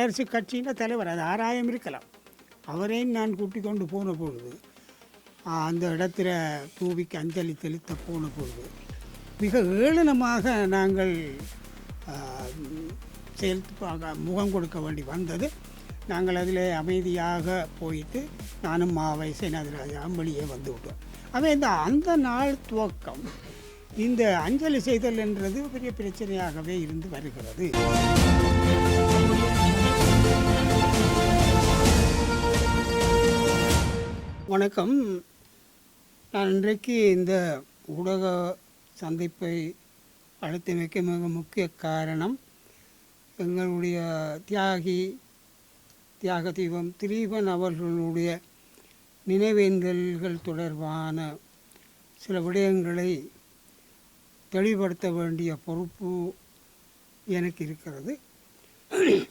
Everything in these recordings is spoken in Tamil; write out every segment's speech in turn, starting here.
அரசு கட்சியின் தலைவர் அது ஆராயம் இருக்கலாம். அவரையும் நான் கூட்டிக் கொண்டு போன பொழுது அந்த இடத்துல தூவிக்கு அஞ்சலி செலுத்த போன பொழுது மிக ஏளனமாக நாங்கள் ஆ, செலுத்து முகம் கொடுக்க வேண்டி வந்தது. நாங்கள் அதில் அமைதியாக போயிட்டு நானும் மாவை சேனாதிராஜாவும் வெளியே வந்து விட்டோம். அவன் இந்த அந்த நாள் துவக்கம் இந்த அஞ்சலி செய்தல் என்றது பெரிய பிரச்சனையாகவே இருந்து வருகிறது. வணக்கம். நான் இன்றைக்கு இந்த ஊடக சந்திப்பை அழைத்தமைக்க மிக முக்கிய காரணம் எங்களுடைய தியாகி தியாக தீபம் திலீபன் அவர்களுடைய நினைவேந்தல்கள் தொடர்பான சில விடயங்களை தெளிவுபடுத்த வேண்டிய பொறுப்பு எனக்கு இருக்கிறது.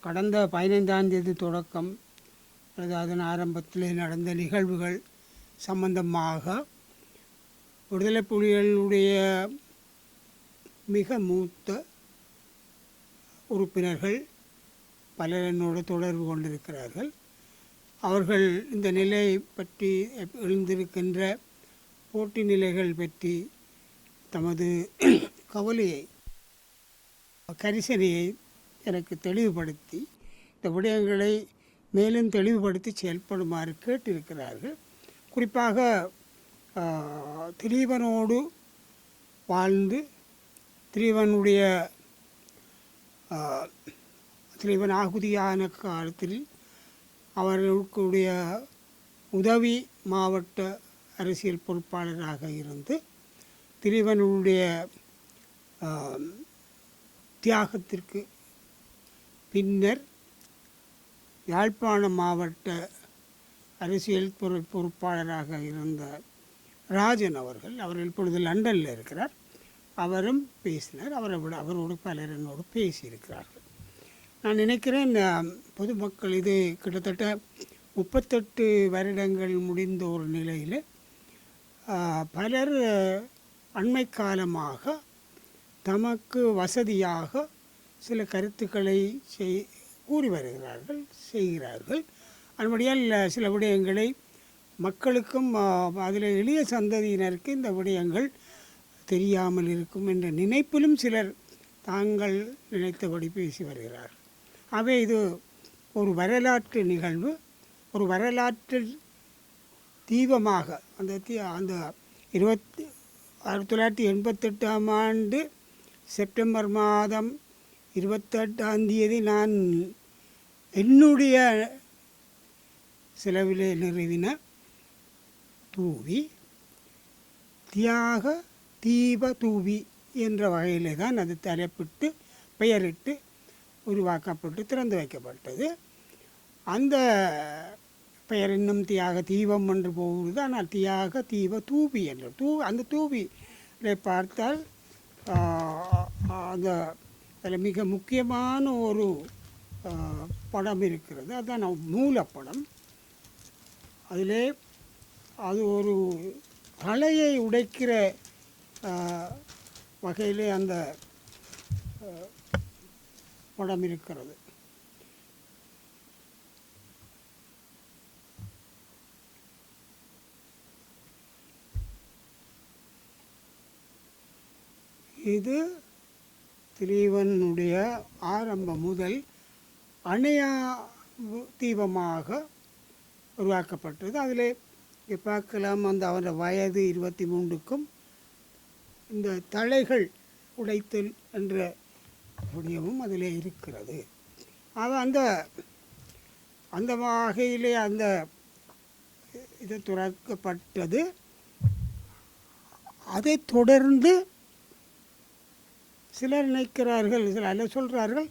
கடந்த பதினைந்தாம் தேதி தொடக்கம் அல்லது அதன் ஆரம்பத்தில் நடந்த நிகழ்வுகள் சம்பந்தமாக விடுதலை புலிகளுடைய மிக மூத்த உறுப்பினர்கள் பலர் என்னோடு தொடர்பு கொண்டிருக்கிறார்கள். அவர்கள் இந்த நிலை பற்றி எழுந்திருக்கின்ற போட்டி நிலைகள் பற்றி தமது கவலையை கரிசனையை எனக்கு தெளிவுபடுத்தி இந்த விடயங்களை மேலும் தெளிவுபடுத்தி செயல்படுமாறு கேட்டிருக்கிறார்கள். குறிப்பாக திரீவனோடு வாழ்ந்து திரீவனுடைய திரீவன் ஆகுதியான காலத்தில் அவர்களுடைய உதவி மாவட்ட அரசியல் பொறுப்பாளராக இருந்து திரீவனுடைய தியாகத்திற்கு பின்னர் யாழ்ப்பாண மாவட்ட அரசியல் பொறு பொறுப்பாளராக இருந்த ராஜன் அவர்கள் அவர் இப்பொழுது லண்டனில் இருக்கிறார். அவரும் பேசினார். அவரை விட அவரோடு பலர் என்னோடு பேசியிருக்கிறார்கள். நான் நினைக்கிறேன் பொதுமக்கள் இது கிட்டத்தட்ட முப்பத்தெட்டு வருடங்கள் முடிந்த ஒரு நிலையில் பலர் அண்மை காலமாக தமக்கு வசதியாக சில கருத்துக்களை செய் கூறி வருகிறார்கள் செய்கிறார்கள். அதுபடியால் சில விடயங்களை மக்களுக்கும் அதில் எளிய சந்ததியினருக்கு இந்த விடயங்கள் தெரியாமல் இருக்கும் என்ற நினைப்பிலும் சிலர் தாங்கள் நினைத்தபடி பேசி வருகிறார்கள். ஆகவே இது ஒரு வரலாற்று நிகழ்வு. ஒரு வரலாற்று தீபமாக அந்த தீ அந்த இருபத்தி ஆயிரத்தி தொள்ளாயிரத்தி எண்பத்தெட்டாம் ஆண்டு செப்டம்பர் மாதம் இருபத்தெட்டாம் தேதி நான் என்னுடைய செலவிலே நிறுவின தூவி தியாக தீப தூவி என்ற வகையிலே தான் அது தலைப்பிட்டு பெயரிட்டு உருவாக்கப்பட்டு திறந்து வைக்கப்பட்டது. அந்த பெயர் இன்னும் தியாக தீபம் என்று போகிறது ஆனால் தியாக தீப தூபி என்று தூ அந்த தூவியை பார்த்தால் அந்த அதில் மிக முக்கியமான ஒரு படம் இருக்கிறது. அதுதான் மூலப்படம். அதிலே அது ஒரு தலையை உடைக்கிற வகையிலே அந்த படம் இருக்கிறது. இது திலீவனுடைய ஆரம்பம் முதல் அணையா தீபமாக உருவாக்கப்பட்டது. அதில் இங்கே பார்க்கலாம் அந்த அவருடைய வயது இருபத்தி மூன்றுக்கும் இந்த தலைகள் உடைத்தல் என்ற புண்ணியமும் அதில் இருக்கிறது. அது அந்த அந்த வகையிலே அந்த இது துறக்கப்பட்டது. அதைத் தொடர்ந்து சிலர் நினைக்கிறார்கள் சிலர் சொல்கிறார்கள்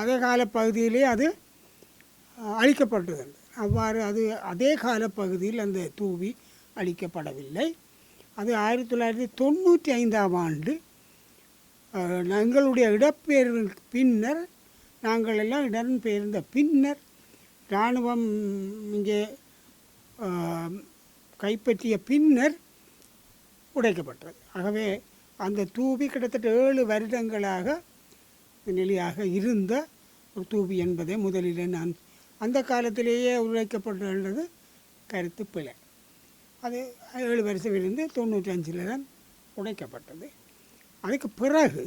அதே கால பகுதியிலே அது அழிக்கப்பட்டது. அவ்வாறு அது அதே கால பகுதியில் அந்த தூவி அழிக்கப்படவில்லை. அது ஆயிரத்தி தொள்ளாயிரத்தி தொண்ணூற்றி ஐந்தாம் ஆண்டு எங்களுடைய இடப்பெயர்வுக்கு பின்னர் நாங்கள் எல்லாம் இடம்பெயர்ந்த பின்னர் இராணுவம் இங்கே கைப்பற்றிய பின்னர் உடைக்கப்பட்டது. ஆகவே அந்த தூவி கிட்டத்தட்ட ஏழு வருடங்களாக நிலையாக இருந்த ஒரு தூவி என்பதை முதலில் நான் அந்த காலத்திலேயே உரைக்கப்பட்டுள்ளது கருத்து பிழை. அது ஏழு வருஷம் இருந்து தொண்ணூற்றி அஞ்சில் தான் உடைக்கப்பட்டது. அதுக்கு பிறகு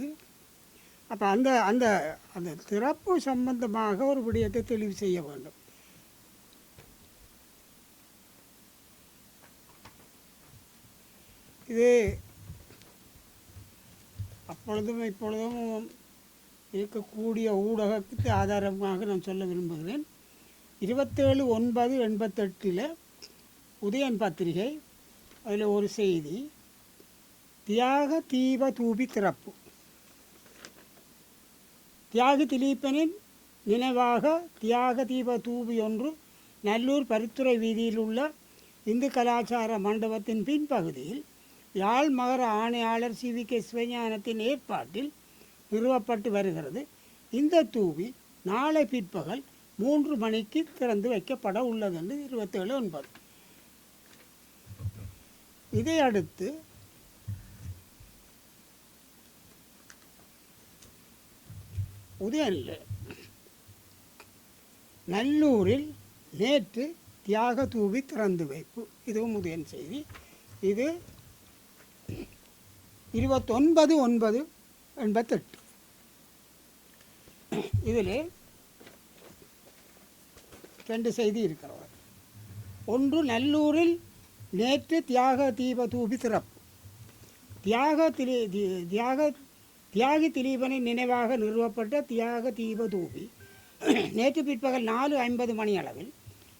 அப்போ அந்த அந்த அந்த திறப்பு சம்பந்தமாக ஒரு விடயத்தை தெளிவு செய்ய வேண்டும். இது அப்பொழுதும் இப்பொழுதும் இருக்கக்கூடிய ஊடகத்துக்கு ஆதாரமாக நான் சொல்ல விரும்புகிறேன். இருபத்தேழு ஒன்பது எண்பத்தெட்டில் உதயன் பத்திரிகை அதில் ஒரு செய்தி தியாக தீப தூபி திறப்பு. தியாகி திலீபனின் நினைவாக தியாக தீப தூபி ஒன்று நல்லூர் பரித்துறை வீதியில் உள்ள இந்து கலாச்சார மண்டபத்தின் பின்பகுதியில் யாழ் மகர ஆணையாளர் சி வி கே சிவஞானத்தின் ஏற்பாட்டில் நிறுவப்பட்டு வருகிறது. இந்த தூவி நாளை பிற்பகல் மூன்று மணிக்கு திறந்து வைக்கப்பட உள்ளது என்று இருபத்தேழு ஒன்பது. இதை அடுத்து உதயநிலை நல்லூரில் நேற்று தியாக தூவி திறந்து வைப்பு. இதுவும் உதயன் செய்தி. இது இருபத்தொன்பது ஒன்பது எண்பத்தெட்டு. இதில் ரெண்டு செய்தி இருக்கிறது ஒன்று நல்லூரில் நேற்று தியாக தீப தூபி சிறப்பு தியாக திலி தி- தியாக தியாகி திலீபனின் நினைவாக நிறுவப்பட்ட தியாக தீப தூபி நேற்று பிற்பகல் நாலு ஐம்பது மணி அளவில்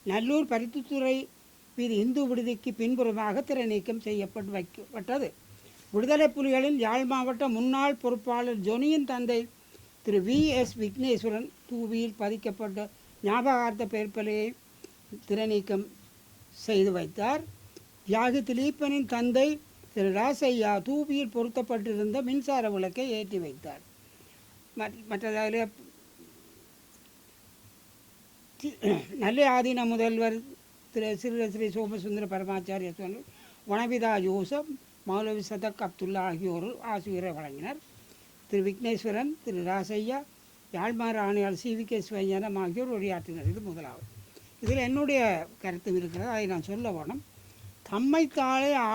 நல்லூர் பருத்தித்துறை வீதி இந்து விடுதிக்கு பின்புறமாக திறநீக்கம் செய்யப்பட்டு வைக்கப்பட்டது. விடுதலை புலிகளின் யாழ் மாவட்ட முன்னாள் பொறுப்பாளர் ஜொனியின் தந்தை திரு வி எஸ் விக்னேஸ்வரன் தூவியில் பதிக்கப்பட்ட ஞாபகார்த்த பெயர்ப்பலையை திறநீக்கம் செய்து வைத்தார். தியாகி திலீப்பனின் தந்தை திரு ராசையா தூபியில் பொருத்தப்பட்டிருந்த மின்சார விளக்கை ஏற்றி வைத்தார். மற்ற- மற்றதாக நல்ல ஆதீன முதல்வர் திரு சிறு ஸ்ரீ சோமசுந்தர பரமாச்சாரிய சுவாமி வனவிதா ஜோசப் மௌலவி சதக் அப்துல்லா ஆகியோர் ஆசிரியரை வழங்கினர். திரு விக்னேஸ்வரன் திரு ராசையா யாழ்மாறு ஆணையாளர் சி. வி கே சிவஞானம் ஆகியோர் உரையாற்றினர். இது முதலாவது. இதில் என்னுடைய கருத்து இருக்கிறது. அதை நான் சொல்ல வேணும். தம்மை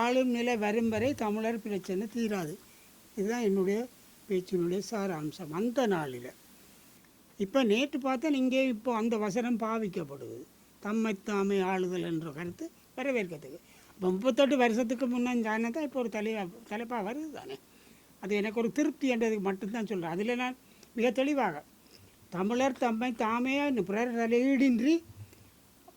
ஆளும் நிலை வரும் வரை தமிழர் பிரச்சனை தீராது. இதுதான் என்னுடைய பேச்சினுடைய சாராம்சம் அந்த நாளில். இப்போ நேற்று பார்த்தா இங்கே இப்போ அந்த வசனம் பாவிக்கப்படுவது தம்மை தாமை ஆளுதல் என்ற கருத்து வரவேற்கத்துக்கு முப்பத்தெட்டு வருஷத்துக்கு முன்னே தான் இப்போ ஒரு தலை தலைப்பாக வருது தானே. அது எனக்கு ஒரு திருப்தி என்றதுக்கு மட்டும்தான் சொல்கிறேன் அதில் நான் மிக தெளிவாக தமிழர் தம்மை தாமே பிறர் தலையீடின்றி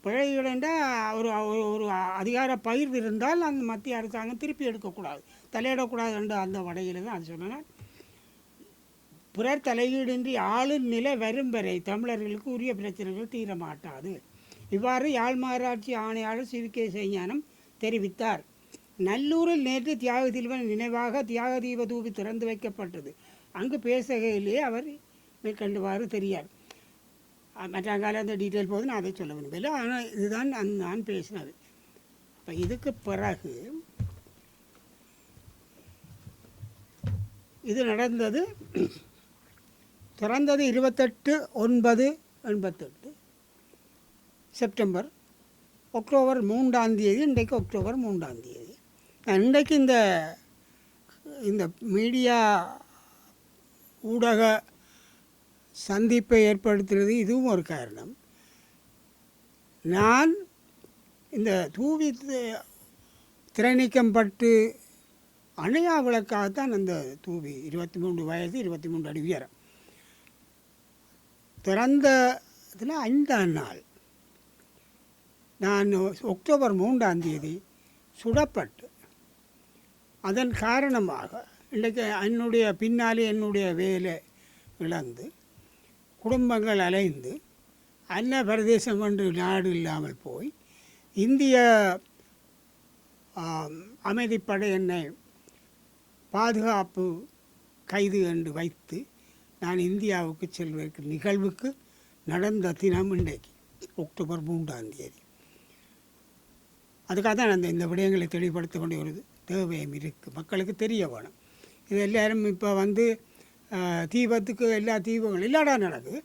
பிழையிடண்டா ஒரு ஒரு ஒரு அதிகார பயிர் இருந்தால் அந்த மத்திய அரசாங்கம் திருப்பி எடுக்கக்கூடாது. தலையிடக்கூடாது என்ற அந்த வடையில் தான் அது சொன்னேன். பிறர் தலையீடின்றி ஆளும் நிலை வரும் வரை தமிழர்களுக்கு உரிய பிரச்சனைகள் தீர மாட்டாது இவ்வாறு யாழ் மாராட்சி ஆணையாளர் சி வி கே செய்ஞானம் தெரிவித்தார். நல்லூரில் நேற்று தியாக தீபன் நினைவாக தியாக தீப தூபி திறந்து வைக்கப்பட்டது. அங்கு பேசுகையிலேயே அவர் மேற்கண்டவாறு தெரியார். மற்றாங்கால மற்ற அந்த டீட்டெயில் போது நான் அதை சொல்ல விரும்பல ஆனால் இதுதான் அந் நான் பேசினது. இப்போ இதுக்கு பிறகு இது நடந்தது திறந்தது இருபத்தெட்டு ஒன்பது எண்பத்தெட்டு. செப்டம்பர் அக்டோபர் மூன்றாம் தேதி இன்றைக்கு அக்டோபர் மூன்றாம் தேதி. இன்றைக்கு இந்த இந்த மீடியா ஊடக சந்திப்பை ஏற்படுத்துறது இதுவும் ஒரு காரணம். நான் இந்த தூவி தி- பட்டு அணையா விளக்காகத்தான் அந்த தூவி இருபத்தி மூன்று வயது இருபத்தி மூன்று அடி உயரம். திறந்த இதில் ஐந்தாம் நாள் நான் அக்டோபர் மூன்றாம் தேதி சுடப்பட்டு அதன் காரணமாக இன்றைக்கு என்னுடைய பின்னாலே என்னுடைய வேலை இழந்து குடும்பங்கள் அலைந்து அன்ன பிரதேசம் என்று நாடு இல்லாமல் போய் இந்திய அமைதிப்படை என்னை பாதுகாப்பு கைது என்று வைத்து நான் இந்தியாவுக்கு செல்வதற்கு நிகழ்வுக்கு நடந்த தினம் இன்றைக்கு அக்டோபர் மூன்றாம் தேதி. அதுக்காக தான் அந்த இந்த விடயங்களை தெளிவுபடுத்த வேண்டிய ஒரு தேவையும் இருக்குது மக்களுக்கு தெரிய வேணும். இது எல்லாரும் இப்போ வந்து தீபத்துக்கு எல்லா தீபங்களும் இல்லாடா நடக்குது.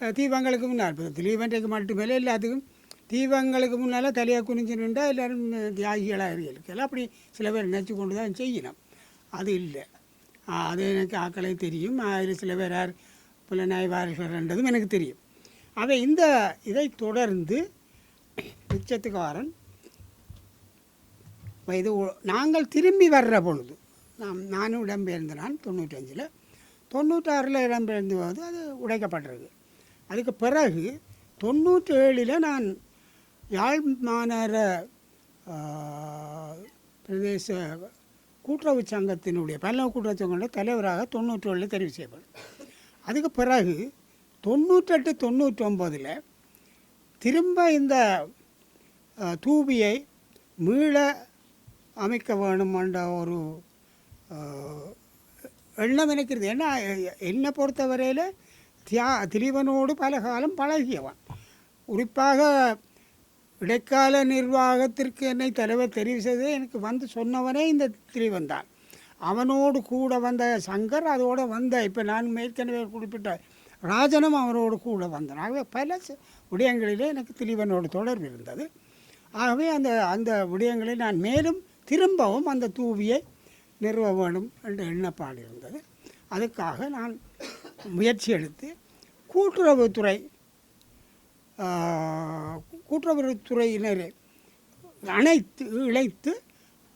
தீபங்களுக்கு முன்னால் இப்போ திலீபன்றைக்கு மட்டுமல்ல எல்லாத்துக்கும் தீபங்களுக்கு முன்னால் தலையாக குனிஞ்சு நின்றால் எல்லோரும் தியாகிகளாக இருக்கலாம் அப்படி சில பேர் நினச்சி கொண்டு தான் செய்யணும். அது இல்லை. அது எனக்கு ஆக்களையும் தெரியும். அதில் சில பேர் யார்? புலனாய்வாளர்கள்ன்றதும் எனக்கு தெரியும். அதை இந்த இதை தொடர்ந்து மிச்சத்துக்காரன் இது நாங்கள் திரும்பி வர்ற பொழுது நாம் நானும் இடம்பெயர்ந்த நான் தொண்ணூற்றஞ்சில். தொண்ணூற்றாறில் இடம்பெயர்ந்து போது அது உடைக்கப்பட்டிருக்கு அதுக்கு பிறகு தொண்ணூற்றி ஏழில் நான் யாழ் மாநகர பிரதேச கூட்டுறவு சங்கத்தினுடைய பல்லவ கூட்டுறவு சங்கத்தினுடைய தலைவராக தொண்ணூற்றி ஏழில் தெரிவு செய்யப்படும் அதுக்கு பிறகு தொண்ணூற்றெட்டு தொண்ணூற்றொம்பதில் திரும்ப இந்த தூபியை மீள அமைக்க வேணும் என்ற ஒரு எண்ணம் நினைக்கிறது ஏன்னா என்னை பொறுத்தவரையில் தியா திரிவனோடு பல காலம் பழகியவன். குறிப்பாக இடைக்கால நிர்வாகத்திற்கு என்னை தலைவர் தெரிவு செய்து எனக்கு வந்து சொன்னவனே இந்த திலீபன் தான். அவனோடு கூட வந்த சங்கர் அதோடு வந்த இப்போ நான் ஏற்கனவே குறிப்பிட்ட ராஜனும் அவரோடு கூட வந்தான். ஆகவே பல விடயங்களிலே எனக்கு திலீபனோடு தொடர்பு இருந்தது. ஆகவே அந்த அந்த விடயங்களை நான் மேலும் திரும்பவும் அந்த தூவியை நிறுவ வேண்டும் என்ற எண்ணப்பாடு இருந்தது. அதுக்காக நான் முயற்சி எடுத்து கூட்டுறவுத்துறை கூட்டுறவுத்துறையினரை அனைத்து இழைத்து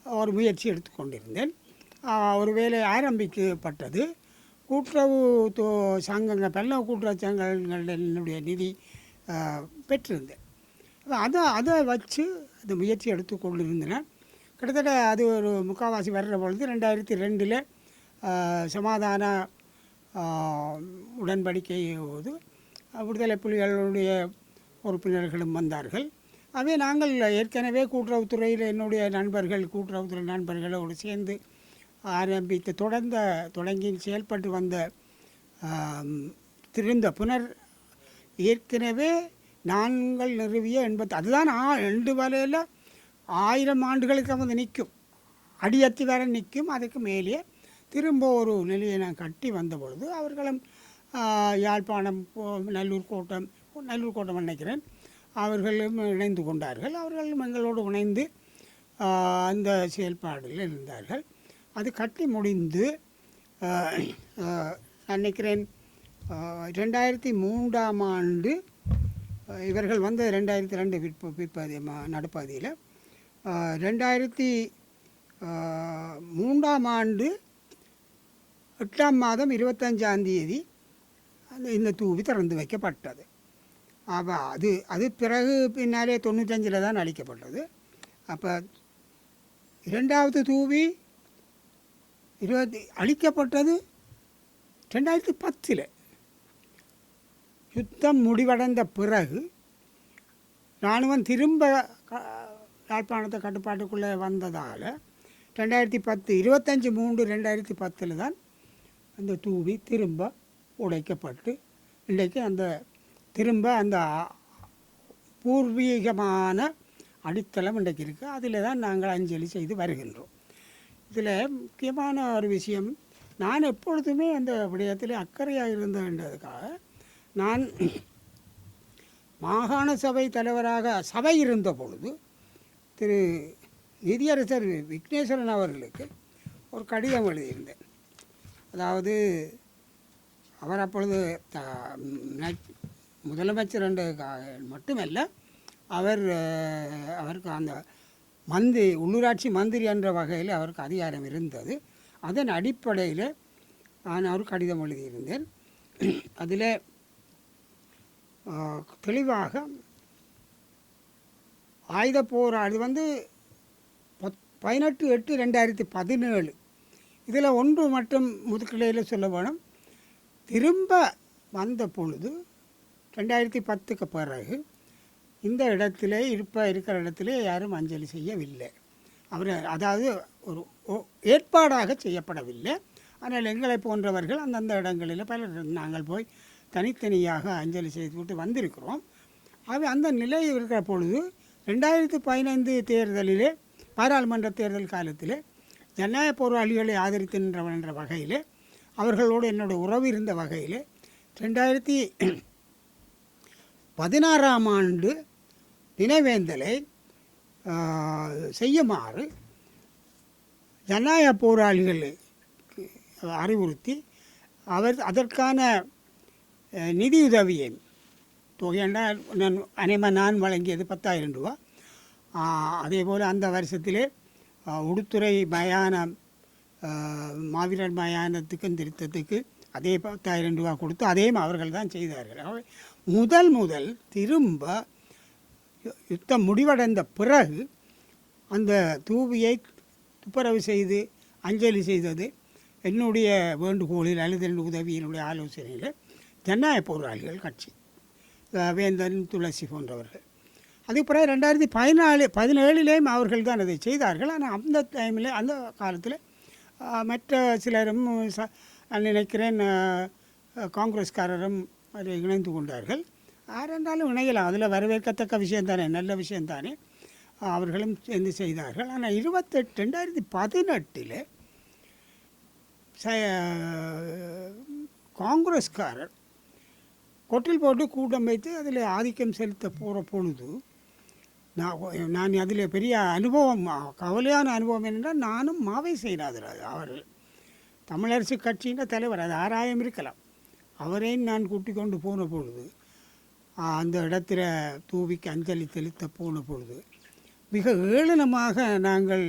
ஒரு முயற்சி எடுத்துக்கொண்டிருந்தேன் கொண்டிருந்தேன். ஒரு வேலை ஆரம்பிக்கப்பட்டது. கூட்டுறவு தோ- சங்கங்கள் பல்லவ கூட்டுறவு சங்கங்களுடைய நிதி பெற்றிருந்தேன். அதை அதை வச்சு அந்த முயற்சி எடுத்து கொண்டிருந்தேன். கிட்டத்தட்ட அது ஒரு முக்கால்வாசி வர்ற பொழுது ரெண்டாயிரத்தி ரெண்டில் சமாதான ஆஹ், உடன்படிக்கை போது விடுதலை புலிகளுடைய உறுப்பினர்களும் வந்தார்கள். அவை நாங்கள் ஏற்கனவே கூட்டுறவுத்துறையில் என்னுடைய நண்பர்கள் கூட்டுறவுத்துறை நண்பர்களோடு சேர்ந்து ஆரம்பித்து தொடர்ந்த தொடங்கி செயல்பட்டு வந்த திருந்த புனர் ஏற்கனவே நாங்கள் நிறுவிய எண்பத்தி அதுதான் ஆ ரெண்டு வலையில் ஆயிரம் ஆண்டுகளுக்கு வந்து நிற்கும். அடியத்தி வர நிற்கும். அதுக்கு மேலே திரும்ப ஒரு நிலையை நான் கட்டி வந்த பொழுது அவர்களும் யாழ்ப்பாணம் நல்லூர் கோட்டம் நல்லூர் கோட்டம் நினைக்கிறேன். அவர்களும் இணைந்து கொண்டார்கள். அவர்களும் எங்களோடு இணைந்து அந்த செயல்பாடில் இருந்தார்கள். அது கட்டி முடிந்து நான் நினைக்கிறேன் ரெண்டாயிரத்தி மூன்றாம் ஆண்டு இவர்கள் வந்து ரெண்டாயிரத்தி ரெண்டு பிற்ப பிற்பதி ம- நடுப்பகுதியில் ரெண்டாயிரத்தி மூன்றாம் ஆண்டு எட்டாம் மாதம் இருபத்தஞ்சாம் தேதி இந்த தூவி திறந்து வைக்கப்பட்டது. அப்போ அது அது பிறகு பின்னாலே தொண்ணூத்தஞ்சில் தான் அழிக்கப்பட்டது. அப்போ இரண்டாவது தூவி இருபத்தி அழிக்கப்பட்டது ரெண்டாயிரத்தி பத்தில். யுத்தம் முடிவடைந்த பிறகு இராணுவம் திரும்ப யாழ்ப்பாணத்தை கட்டுப்பாட்டுக்குள்ளே வந்ததால் ரெண்டாயிரத்தி பத்து இருபத்தஞ்சி மூன்று ரெண்டாயிரத்தி பத்தில் தான் அந்த தூவி திரும்ப உடைக்கப்பட்டு இன்றைக்கு அந்த திரும்ப அந்த பூர்வீகமான அடித்தளம் இன்றைக்கு இருக்குது அதில் தான் நாங்கள் அஞ்சலி செய்து வருகின்றோம். இதில் முக்கியமான ஒரு விஷயம் நான் எப்பொழுதுமே அந்த விடயத்தில் அக்கறையாக இருந்ததுக்காக நான் மாகாண சபை தலைவராக சபை இருந்த பொழுது திரு நிதியரசர் விக்னேஸ்வரன் அவர்களுக்கு ஒரு கடிதம் எழுதியிருந்தேன். அதாவது அவர் அப்பொழுது த- ந- முதலமைச்சர் என்ற மட்டுமல்ல அவர் அவருக்கு அந்த மந்திரி உள்ளூராட்சி மந்திரி என்ற வகையில் அவருக்கு அதிகாரம் இருந்தது. அதன் அடிப்படையில் நான் அவர் கடிதம் எழுதியிருந்தேன். அதில் தெளிவாக ஆயுத போராடு இது வந்து பத் பதினெட்டு எட்டு ரெண்டாயிரத்தி பதினேழு. இதில் ஒன்று மட்டும் முதுக்கிளையில் சொல்ல வேணும். திரும்ப வந்த பொழுது ரெண்டாயிரத்தி பத்துக்கு பிறகு இந்த இடத்துல இருப்ப இருக்கிற இடத்துல யாரும் அஞ்சலி செய்யவில்லை. அவர் அதாவது ஒரு ஓ- ஏற்பாடாக செய்யப்படவில்லை. ஆனால் எங்களை போன்றவர்கள் அந்தந்த இடங்களில் பலர் நாங்கள் போய் தனித்தனியாக அஞ்சலி செய்துவிட்டு வந்திருக்கிறோம். ஆகவே அந்த நிலை இருக்கிற பொழுது ரெண்டாயிரத்தி பதினைந்து தேர்தலிலே பாராளுமன்ற தேர்தல் காலத்தில் ஜனநாயக போராளிகளை ஆதரித்து நின்றவன் என்ற வகையில் அவர்களோடு என்னோட உறவு இருந்த வகையில் ரெண்டாயிரத்தி பதினாறாம் ஆண்டு நினைவேந்தலை செய்யுமாறு ஜனநாயக போராளிகளை அறிவுறுத்தி அவர் அதற்கான நிதியுதவியை தொகையண்டா நான் அனைமா நான் வழங்கியது பத்தாயிரம் ரூபா. அதே போல் அந்த வருஷத்திலே உடுத்துறை மயானம் மாவீரர் மயானத்துக்கும் திருத்தத்துக்கு அதே பத்தாயிரம் ரூபா கொடுத்து அதையும் அவர்கள் தான் செய்தார்கள். முதல் முதல் திரும்ப யு- யுத்தம் முடிவடைந்த பிறகு அந்த தூவியை துப்புரவு செய்து அஞ்சலி செய்தது என்னுடைய வேண்டுகோளில் அல்லது என்னுடைய உதவியினுடைய ஆலோசனையில் ஜனநாயக போராளிகள் கட்சி. வேந்தன் துளசி போன்றவர்கள். அதுக்கப்புறம் ரெண்டாயிரத்தி பதினாலு பதினேழுலேயும் அவர்கள் தான் அதை செய்தார்கள். ஆனால் அந்த டைமில் அந்த காலத்தில் மற்ற சிலரும் ச- நினைக்கிறேன் காங்கிரஸ்காரரும் அதில் இணைந்து கொண்டார்கள். ஆரென்றாலும் இணையலாம். அதில் வரவேற்கத்தக்க விஷயந்தானே நல்ல விஷயந்தானே அவர்களும் சேர்ந்து செய்தார்கள். ஆனால் இருபத்தெட்டு ரெண்டாயிரத்தி பதினெட்டில் ச காங்கிரஸ்காரர் கொட்டில் போட்டு கூட்டம் வைத்து அதில் ஆதிக்கம் செலுத்த போகிற பொழுது நான் நான் அதில் பெரிய அனுபவம் கவலையான அனுபவம் என்னென்றால் நானும் மாவை செய்யறாதராஜ் அவர் தமிழரசு கட்சியின் தலைவர் அது ஆராயம் இருக்கலாம். அவரையும் நான் கூட்டிக் கொண்டு போன பொழுது அந்த இடத்துல தூவிக்கு அஞ்சலி செலுத்த போன பொழுது மிக ஏளனமாக நாங்கள்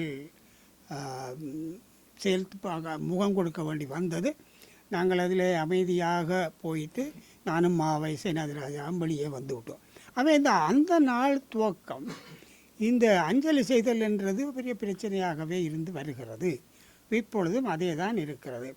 செலுத்து பார்க்க முகம் கொடுக்க வேண்டி வந்தது. நாங்கள் அதில் அமைதியாக போயிட்டு நானும் மாவை சேனாதிராஜாவும் வெளியே வந்து விட்டோம் அவன் இந்த அந்த நாள் துவக்கம். இந்த அஞ்சலி செய்தல் என்றது பெரிய பிரச்சனையாகவே இருந்து வருகிறது. இப்பொழுதும் அதே தான் இருக்கிறது.